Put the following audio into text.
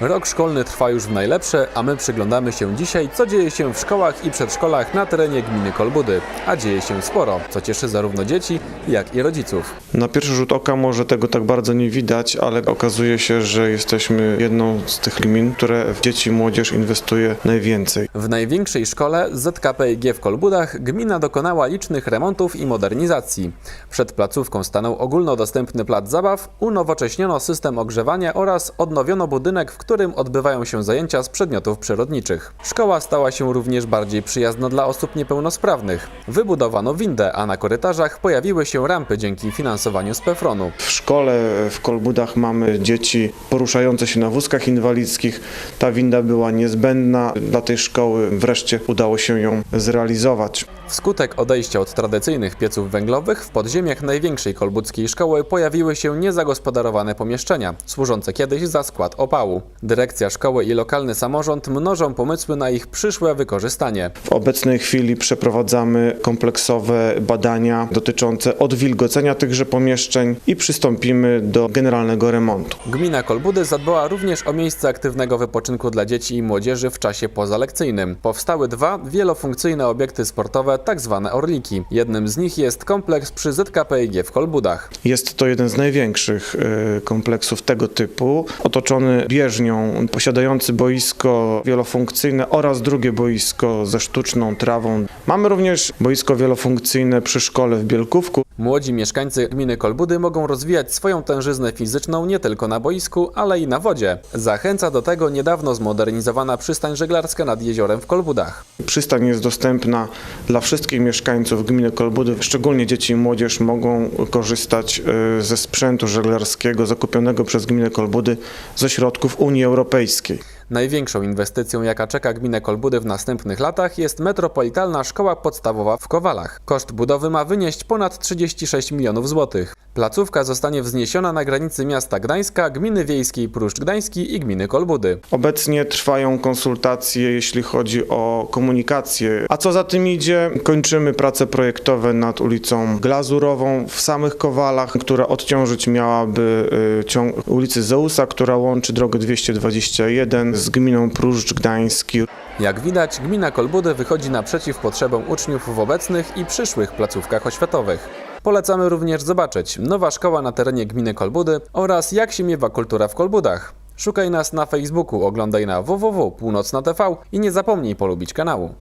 Rok szkolny trwa już w najlepsze, a my przyglądamy się dzisiaj, co dzieje się w szkołach i przedszkolach na terenie gminy Kolbudy. A dzieje się sporo, co cieszy zarówno dzieci, jak i rodziców. Na pierwszy rzut oka może tego tak bardzo nie widać, ale okazuje się, że jesteśmy jedną z tych gmin, które w dzieci i młodzież inwestuje najwięcej. W największej szkole ZKPIG w Kolbudach gmina dokonała licznych remontów i modernizacji. Przed placówką stanął ogólnodostępny plac zabaw, unowocześniono system ogrzewania oraz odnowiono budynek, w którym odbywają się zajęcia z przedmiotów przyrodniczych. Szkoła stała się również bardziej przyjazna dla osób niepełnosprawnych. Wybudowano windę, a na korytarzach pojawiły się rampy dzięki finansowaniu z PFRON-u. W szkole w Kolbudach mamy dzieci poruszające się na wózkach inwalidzkich. Ta winda była niezbędna dla tej szkoły. Wreszcie udało się ją zrealizować. Wskutek odejścia od tradycyjnych pieców węglowych w podziemiach największej kolbudzkiej szkoły pojawiły się niezagospodarowane pomieszczenia, służące kiedyś za skład opału. Dyrekcja szkoły i lokalny samorząd mnożą pomysły na ich przyszłe wykorzystanie. W obecnej chwili przeprowadzamy kompleksowe badania dotyczące odwilgocenia tychże pomieszczeń i przystąpimy do generalnego remontu. Gmina Kolbudy zadbała również o miejsce aktywnego wypoczynku dla dzieci i młodzieży w czasie pozalekcyjnym. Powstały dwa wielofunkcyjne obiekty sportowe, tak zwane Orliki. Jednym z nich jest kompleks przy ZKPIG w Kolbudach. Jest to jeden z największych e, kompleksów tego typu, otoczony bieżnią, posiadający boisko wielofunkcyjne oraz drugie boisko ze sztuczną trawą. Mamy również boisko wielofunkcyjne przy szkole w Bielkówku. Młodzi mieszkańcy gminy Kolbudy mogą rozwijać swoją tężyznę fizyczną nie tylko na boisku, ale i na wodzie. Zachęca do tego niedawno zmodernizowana przystań żeglarska nad jeziorem w Kolbudach. Przystań jest dostępna dla wszystkich mieszkańców gminy Kolbudy. Szczególnie dzieci i młodzież mogą korzystać e, ze sprzętu żeglarskiego zakupionego przez gminę Kolbudy ze środków Unii Europejskiej. Największą inwestycją, jaka czeka gminę Kolbudy w następnych latach, jest metropolitalna szkoła podstawowa w Kowalach. Koszt budowy ma wynieść ponad 36 milionów złotych. Placówka zostanie wzniesiona na granicy miasta Gdańska, gminy wiejskiej Pruszcz Gdański i gminy Kolbudy. Obecnie trwają konsultacje, jeśli chodzi o komunikację. A co za tym idzie, kończymy prace projektowe nad ulicą Glazurową w samych Kowalach, która odciążyć miałaby y, ciąg ulicy Zeusa, która łączy drogę 221 z gminą Pruszcz Gdański. Jak widać, gmina Kolbudy wychodzi naprzeciw potrzebom uczniów w obecnych i przyszłych placówkach oświatowych. Polecamy również zobaczyć nowa szkoła na terenie gminy Kolbudy oraz jak się miewa kultura w Kolbudach. Szukaj nas na Facebooku, oglądaj na www.północna.tv i nie zapomnij polubić kanału.